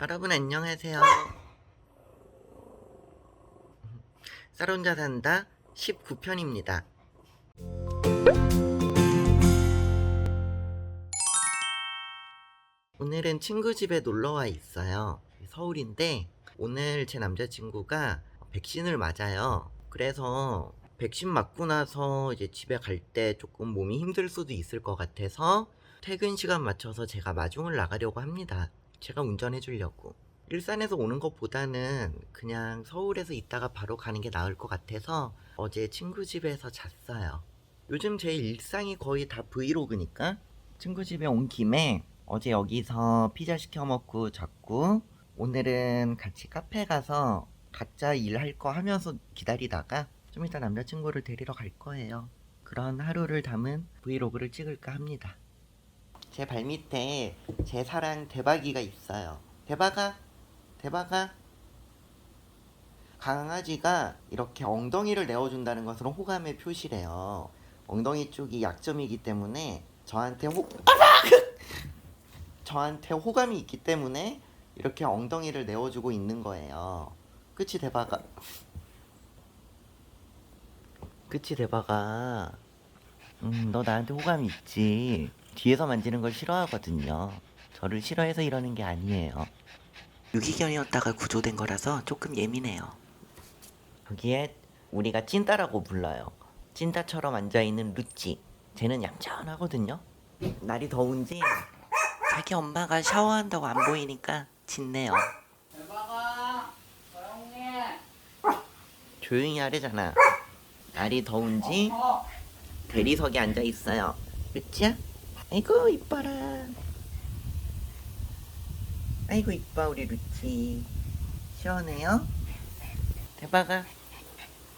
여러분 안녕하세요. 쌀 혼자 산다 19편입니다. 오늘은 친구 집에 놀러 와 있어요. 서울인데 오늘 제 남자친구가 백신을 맞아요. 그래서 백신 맞고 나서 이제 집에 갈 때 조금 몸이 힘들 수도 있을 것 같아서 퇴근 시간 맞춰서 제가 마중을 나가려고 합니다. 제가 운전해 주려고. 일산에서 오는 것보다는 그냥 서울에서 있다가 바로 가는 게 나을 것 같아서 어제 친구 집에서 잤어요. 요즘 제 일상이 거의 다 브이로그니까 친구 집에 온 김에 어제 여기서 피자 시켜 먹고 잤고 오늘은 같이 카페 가서 각자 일할 거 하면서 기다리다가 좀 이따 남자친구를 데리러 갈 거예요. 그런 하루를 담은 브이로그를 찍을까 합니다. 제 발밑에 제 사랑 대박이가 있어요. 대박아, 대박아. 강아지가 이렇게 엉덩이를 내어준다는 것은 호감의 표시래요. 엉덩이 쪽이 약점이기 때문에 저한테 호 저한테 호감이 있기 때문에 이렇게 엉덩이를 내어주고 있는 거예요. 그치 대박아. 그치 대박아. 음, 너 나한테 호감이 있지. 뒤에서 만지는 걸 싫어하거든요. 저를 싫어해서 이러는 게 아니에요. 유기견이었다가 구조된 거라서 조금 예민해요. 거기에 우리가 찐따라고 불러요. 찐따처럼 앉아있는 루찌. 쟤는 얌전하거든요. 날이 더운지 자기 엄마가 샤워한다고 안 보이니까 짖네요. 대박아 조용히 조용히 하래잖아. 날이 더운지 어 대리석에 앉아 있어요. 루찌야? 아이고 이뻐라. 아이고 이뻐 우리 루찌. 시원해요? 대박아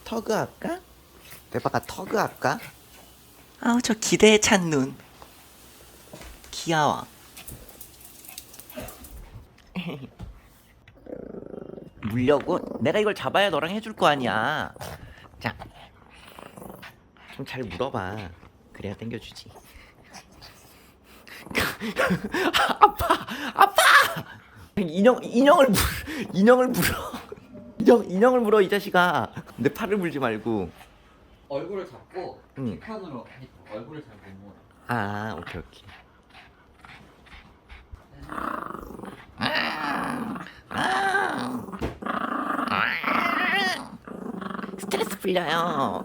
터그 할까? 대박아 터그 할까? 아우 저 기대에 찬 눈. 귀여워. 물려고? 내가 이걸 잡아야 너랑 해줄 거 아니야. 자, 좀 잘 물어봐. 그래야 땡겨주지. 아파, 아파. 인형, 인형을 물, 인형을 물어. 인형, 인형을 물어 이 자식아. 내 팔을 물지 말고. 얼굴을 잡고 응. 해. 얼굴을 잘못 몰아 아, 오케이 오케이. 스트레스 풀려요.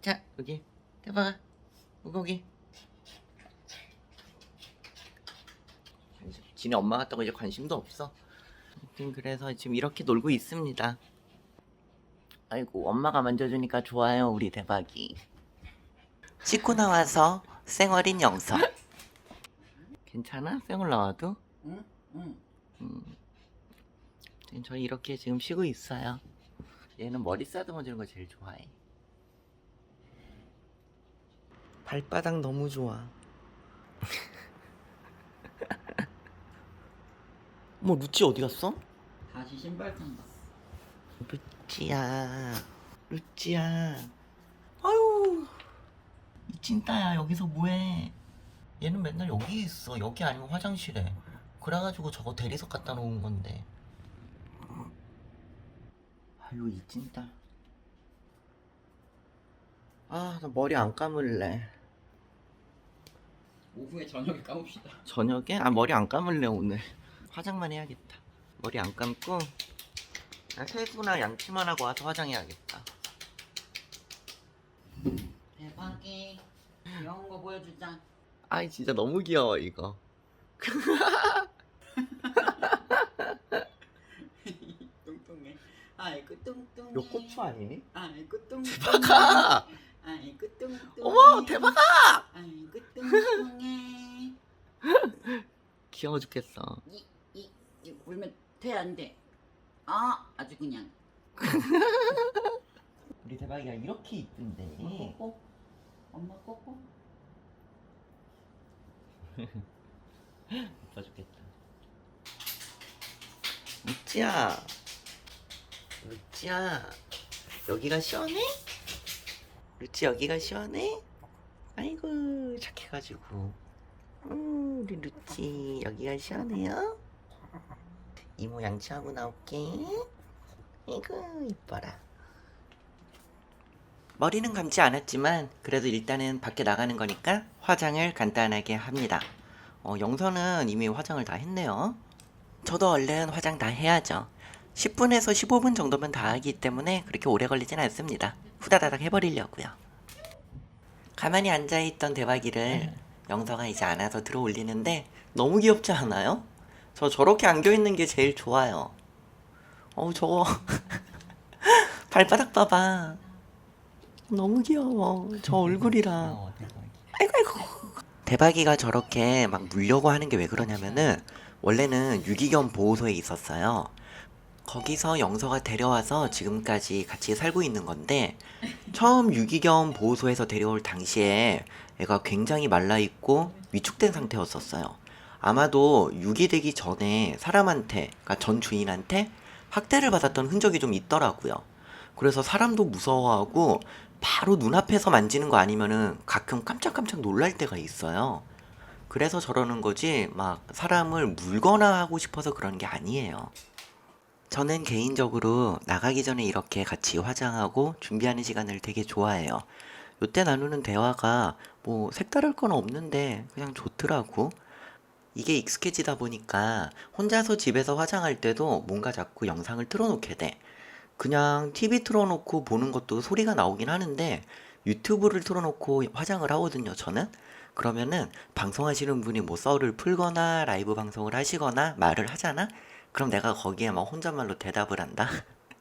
자, 여기 대박아, 여기. 지네 엄마 같다고 이제 관심도 없어. 아무튼 그래서 지금 이렇게 놀고 있습니다. 아이고, 엄마가 만져주니까 좋아요, 우리 대박이. 씻고 나와서 쌩얼인 영석. 괜찮아? 쌩얼 나와도? 응? 응 음. 저희 이렇게 지금 쉬고 있어요. 얘는 머리 싸듬어 주는 거 제일 좋아해. 발바닥 너무 좋아. 뭐 루찌 어디 갔어? 다시 신발장 갔어 루찌야, 루찌야. 아유, 이 찐따야 여기서 뭐해? 얘는 맨날 여기 있어. 여기 아니면 화장실에. 그래가지고 저거 대리석 갖다 놓은 건데. 아유 이 찐따. 아, 나 머리 안 감을래. 오후에 저녁에 까봅시다 저녁에? 아 머리 안 감을래 오늘. 화장만 해야겠다. 머리 안 감고 아, 세수나 양치만 하고 와서 화장해야겠다. 대박이 귀여운 거 보여주자 아이 진짜 너무 귀여워 이거. 뚱뚱해 아이고 뚱뚱해 요 고추 아니니? 아이고 뚱뚱해 대박아! 아이고 뚱뚱해 어머 대박아! 아이고 뚱뚱해 귀여워 죽겠어. 이 울면 돼 안 돼 아 아주 그냥 우리 대박이가 이렇게 이쁜데. 꼬꼬 엄마 꼬꼬 이뻐 죽겠다. 루찌야. 루찌야. 여기가 시원해? 루찌 여기가 시원해? 아이고 착해가지고. 음, 우리 루치 여기가 시원해요? 이모 양치하고 나올게. 이구 이뻐라. 머리는 감지 않았지만 그래도 일단은 밖에 나가는 거니까 화장을 간단하게 합니다. 어, 영서는 이미 화장을 다 했네요. 저도 얼른 화장 다 해야죠. 10분에서 15분 정도면 다 하기 때문에 그렇게 오래 걸리진 않습니다. 후다다닥 해버리려고요. 가만히 앉아있던 대박이를 영서가 이제 안아서 들어 올리는데 너무 귀엽지 않아요? 저 저렇게 안겨있는 게 제일 좋아요. 어우 저거 발바닥 봐봐. 너무 귀여워. 저 얼굴이랑. 아이고 아이고. 대박이가 저렇게 막 물려고 하는 게 왜 그러냐면은 원래는 유기견 보호소에 있었어요. 거기서 영서가 데려와서 지금까지 같이 살고 있는 건데 처음 유기견 보호소에서 데려올 당시에 애가 굉장히 말라 있고 위축된 상태였었어요. 아마도 유기되기 전에 사람한테, 그러니까 전 주인한테 학대를 받았던 흔적이 좀 있더라고요. 그래서 사람도 무서워하고 바로 눈앞에서 만지는 거 아니면은 가끔 깜짝깜짝 놀랄 때가 있어요. 그래서 저러는 거지 막 사람을 물거나 하고 싶어서 그런 게 아니에요. 저는 개인적으로 나가기 전에 이렇게 같이 화장하고 준비하는 시간을 되게 좋아해요. 요때 나누는 대화가 뭐 색다를 건 없는데 그냥 좋더라고. 이게 익숙해지다 보니까 혼자서 집에서 화장할 때도 뭔가 자꾸 영상을 틀어놓게 돼. 그냥 TV 틀어놓고 보는 것도 소리가 나오긴 하는데 유튜브를 틀어놓고 화장을 하거든요, 저는. 그러면은 방송하시는 분이 뭐 썰을 풀거나 라이브 방송을 하시거나 말을 하잖아? 그럼 내가 거기에 막 혼잣말로 대답을 한다?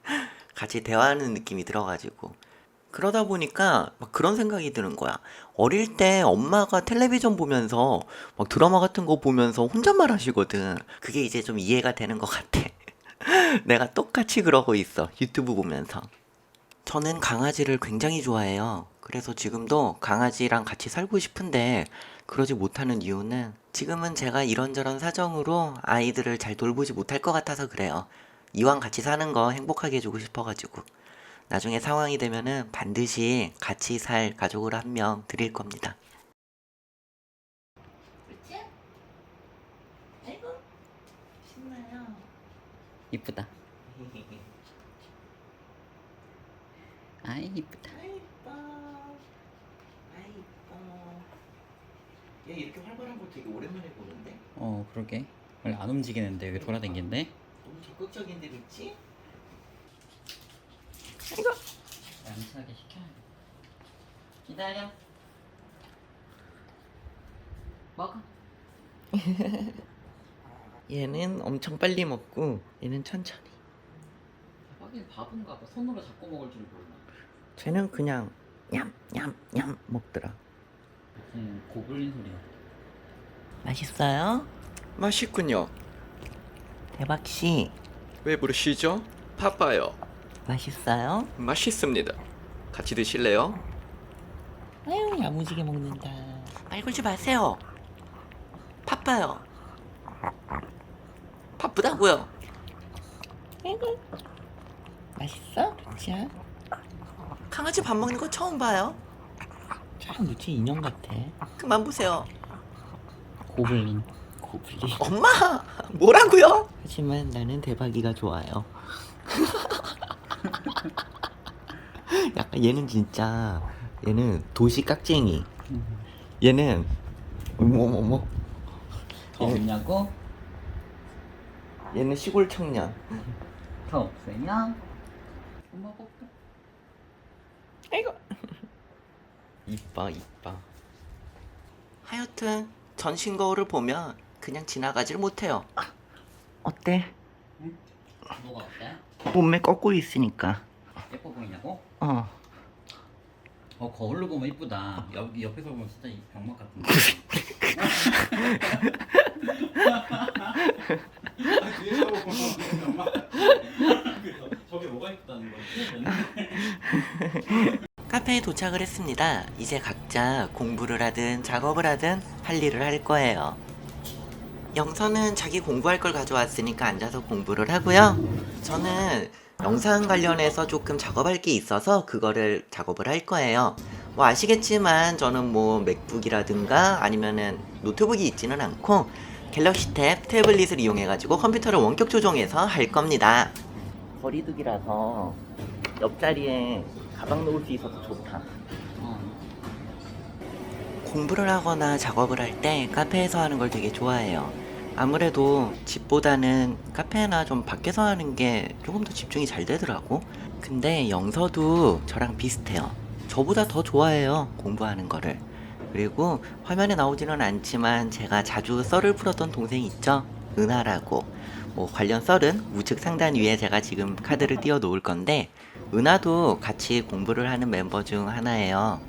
같이 대화하는 느낌이 들어가지고. 그러다 보니까 막 그런 생각이 드는 거야. 어릴 때 엄마가 텔레비전 보면서 막 드라마 같은 거 보면서 혼잣말 하시거든. 그게 이제 좀 이해가 되는 것 같아. 내가 똑같이 그러고 있어. 유튜브 보면서. 저는 강아지를 굉장히 좋아해요. 그래서 지금도 강아지랑 같이 살고 싶은데 그러지 못하는 이유는 지금은 제가 이런저런 사정으로 아이들을 잘 돌보지 못할 것 같아서 그래요. 이왕 같이 사는 거 행복하게 해주고 싶어가지고. 나중에 상황이 되면은 반드시 같이 살 가족을 한 명 드릴 겁니다. 그렇지? 아이고 신나요. 이쁘다. 아이 이쁘다. 아이뻐. 아이뻐. 얘 이렇게 활발한 거 되게 오랜만에 보는데? 어 그러게. 원래 안 움직이는데 여기 돌아다니는데. 너무 적극적인 데 그치? 양치하게 시켜야 돼. 기다려. 먹어. 얘는 엄청 빨리 먹고 얘는 천천히. 하긴 바본가 봐. 손으로 잡고 먹을 줄 몰라. 쟤는 그냥 냠냠냠 먹더라. 무슨 고블린 소리야. 맛있어요? 맛있군요. 대박 씨 왜 부르시죠? 바빠요. 맛있어요? 맛있습니다. 같이 드실래요? 아유 야무지게 먹는다. 말 걸지 마세요. 바빠요. 바쁘다고요. 아이고 맛있어, 루치야? 강아지 밥 먹는 거 처음 봐요. 참 루치 인형 같아. 그만 보세요. 고블린. 고블린. 엄마 뭐라고요? 하지만 나는 대박이가 좋아요. 약간 얘는 진짜 얘는 도시 깍쟁이. 얘는 어머머머. 더 없냐고? 얘는 시골 청년. 더 없어요? 엄마 뽀뽀. 아이고. 이뻐 이뻐. 하여튼 전신 거울을 보면 그냥 지나가질 못해요. 어때? 뭐가 어때? 몸매 거꾸로 있으니까. 예뻐 보이냐고? 어. 어 거울로 보면 이쁘다. 여기 옆에서 보면 진짜 이 병맛 같은데. 뒤에서 보면 병맛 같아. 저게 뭐가 이쁘다는 거지? 카페에 도착을 했습니다. 이제 각자 공부를 하든 작업을 하든 할 일을 할 거예요. 영서는 자기 공부할 걸 가져왔으니까 앉아서 공부를 하고요. 저는 영상 관련해서 조금 작업할 게 있어서 그거를 작업을 할 거예요. 뭐 아시겠지만 저는 뭐 맥북이라든가 아니면은 노트북이 있지는 않고 갤럭시 탭 태블릿을 이용해가지고 컴퓨터를 원격 조종해서 할 겁니다. 거리두기라서 옆자리에 가방 놓을 수 있어서 좋다. 어. 공부를 하거나 작업을 할 때 카페에서 하는 걸 되게 좋아해요. 아무래도 집보다는 카페나 좀 밖에서 하는 게 조금 더 집중이 잘 되더라고. 근데 영서도 저랑 비슷해요. 저보다 더 좋아해요. 공부하는 거를. 그리고 화면에 나오지는 않지만 제가 자주 썰을 풀었던 동생이 있죠. 은하라고. 뭐 관련 썰은 우측 상단 위에 제가 지금 카드를 띄워 놓을 건데 은하도 같이 공부를 하는 멤버 중 하나예요.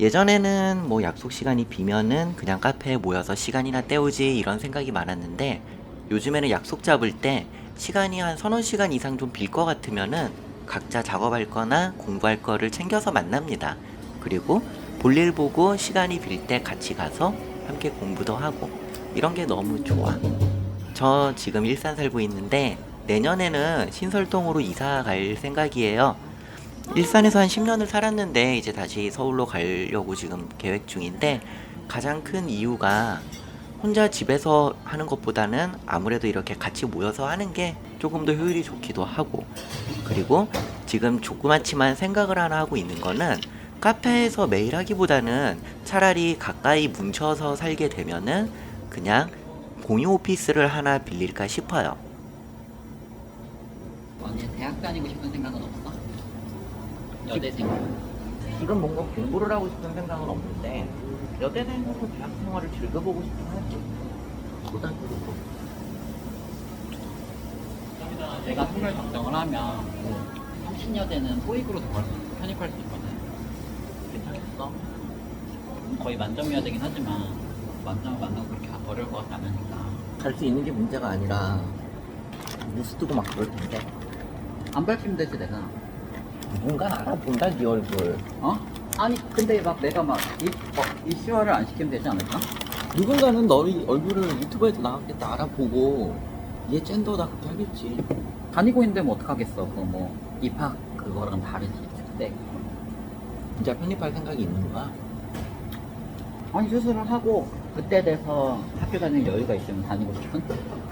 예전에는 뭐 약속 시간이 비면은 그냥 카페에 모여서 시간이나 때우지 이런 생각이 많았는데 요즘에는 약속 잡을 때 시간이 한 서너 시간 이상 좀 빌 것 같으면은 각자 작업할 거나 공부할 거를 챙겨서 만납니다. 그리고 볼일 보고 시간이 빌 때 같이 가서 함께 공부도 하고 이런 게 너무 좋아. 저 지금 일산 살고 있는데 내년에는 신설동으로 이사 갈 생각이에요. 일산에서 한 10년을 살았는데 이제 다시 서울로 가려고 지금 계획 중인데 가장 큰 이유가 혼자 집에서 하는 것보다는 아무래도 이렇게 같이 모여서 하는 게 조금 더 효율이 좋기도 하고 그리고 지금 조그맣지만 생각을 하나 하고 있는 거는 카페에서 매일 하기보다는 차라리 가까이 뭉쳐서 살게 되면은 그냥 공유 오피스를 하나 빌릴까 싶어요. 언니 대학 다니고 싶은 생각은 없어? 여대생. 지금 뭔가 공부를 하고 싶은 생각은 없는데 여대생으로 대학 생활을 즐겨보고 싶긴 하지. 고등학교도 내가 통을 작정을 하면 성신여대는 토익으로도 갈 수, 편입할 수 있거든. 괜찮겠어? 거의 만점여대긴 하지만 만점을 만나고 그렇게 어려울 것 같지 않으니까. 갈 수 있는 게 문제가 아니라 뉴스 뜨고 막 그럴 텐데 안 밝히면 되지 내가. 누군가 알아본다 네 얼굴 어? 아니 근데 막 내가 막 이, 어, 이슈화를 안 시키면 되지 않을까? 누군가는 너의 얼굴을 유튜브에도 나왔겠다 알아보고 얘 젠더다 그렇게 하겠지 다니고 있는데 뭐 어떡하겠어. 그거 뭐 입학 그거랑 다르지. 그때 진짜 편입할 생각이 있는 거야? 아니 수술을 하고 그때 돼서 학교 다니는 여유가 있으면 다니고 싶은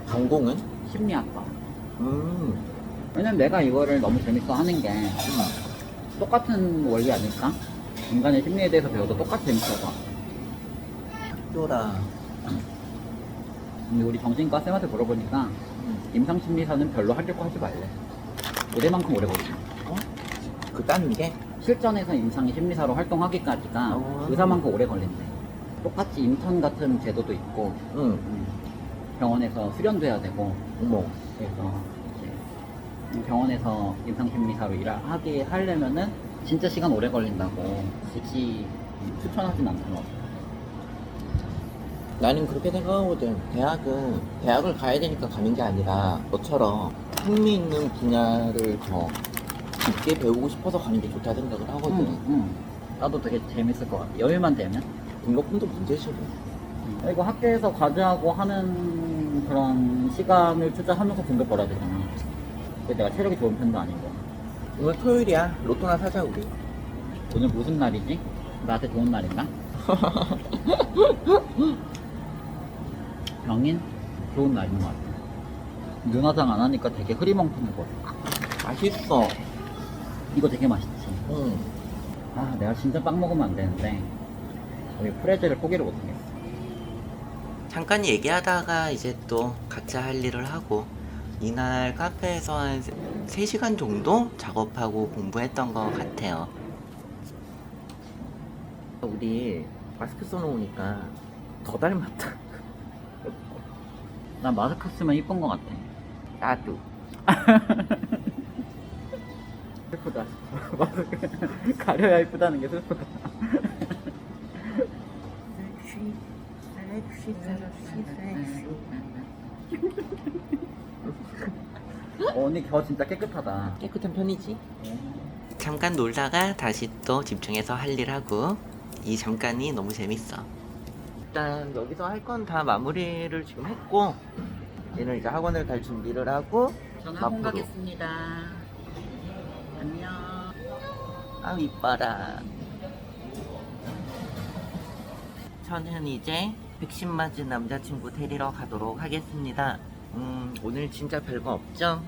전공은? 심리학과. 음, 왜냐면 내가 이거를 너무 재밌어 하는 게 음. 똑같은 원리 아닐까? 인간의 심리에 대해서 배워도 똑같이 재밌어서. 학교라 근데 우리 정신과 쌤한테 물어보니까 음. 임상심리사는 별로 하려고 하지 말래. 의대만큼 오래 걸리죠. 그 따는 게? 실전에서 임상심리사로 활동하기까지가 어. 의사만큼 오래 걸린대. 똑같이 인턴 같은 제도도 있고 응 음, 병원에서 수련도 해야 되고 어머 그래서 병원에서 임상심리사로 일하게 하려면은 진짜 시간 오래 걸린다고 굳이 추천하진 않더라고. 나는 그렇게 생각하거든. 대학은 대학을 가야 되니까 가는 게 아니라 너처럼 흥미 있는 분야를 더 깊게 배우고 싶어서 가는 게 좋다 생각을 하거든. 응, 응. 나도 되게 재밌을 것 같아. 여유만 되면. 등록금도 문제지 뭐. 그리고 학교에서 과제하고 하는 그런 시간을 투자하면서 등급 벌어야 되잖아. 근데 내가 체력이 좋은 편도 아니고. 오늘 토요일이야. 로또나 사자 우리. 오늘 무슨 날이지? 나한테 좋은 날인가? 병인? 좋은 날인 것 같아. 눈화장 안 하니까 되게 흐리멍텅해거려. 맛있어. 이거 되게 맛있지. 응. 아, 내가 진짜 빵 먹으면 안 되는데. 우리 프레즈를 포기를 못하겠어. 잠깐 얘기하다가 이제 또 각자 할 일을 하고 이날 카페에서 한 3시간 정도 작업하고 공부했던 것 같아요. 우리 마스크 써놓으니까 더 닮았다. 난 마스크 쓰면 이쁜 것 같아. 나도. 슬프다. 마스크 가려야 이쁘다는 게 슬프다. 어, 언니 겨 진짜 깨끗하다. 깨끗한 편이지. 잠깐 놀다가 다시 또 집중해서 할 일 하고 이 잠깐이 너무 재밌어. 일단 여기서 할 건 다 마무리를 지금 했고 얘는 이제 학원을 갈 준비를 하고 저는 학원 앞으로. 가겠습니다. 안녕. 아 이뻐라. 저는 이제 백신 맞은 남자친구 데리러 가도록 하겠습니다. 음, 오늘 진짜 별거 없죠?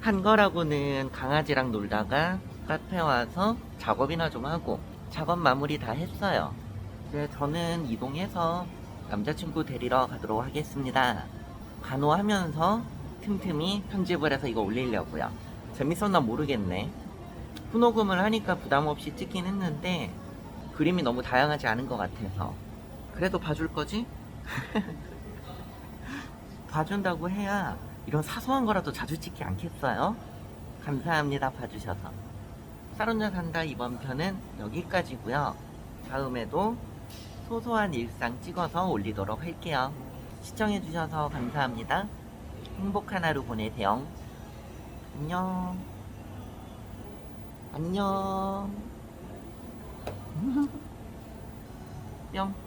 한 거라고는 강아지랑 놀다가 카페 와서 작업이나 좀 하고 작업 마무리 다 했어요. 이제 저는 이동해서 남자친구 데리러 가도록 하겠습니다. 간호하면서 틈틈이 편집을 해서 이거 올리려고요. 재밌었나 모르겠네. 후녹음을 하니까 부담 없이 찍긴 했는데 그림이 너무 다양하지 않은 것 같아서 그래도 봐줄 거지? 봐준다고 해야 이런 사소한 거라도 자주 찍지 않겠어요? 감사합니다 봐주셔서. 사론자 산다 이번 편은 여기까지고요. 다음에도 소소한 일상 찍어서 올리도록 할게요. 시청해주셔서 감사합니다. 행복한 하루 보내세요. 안녕. 안녕. 뿅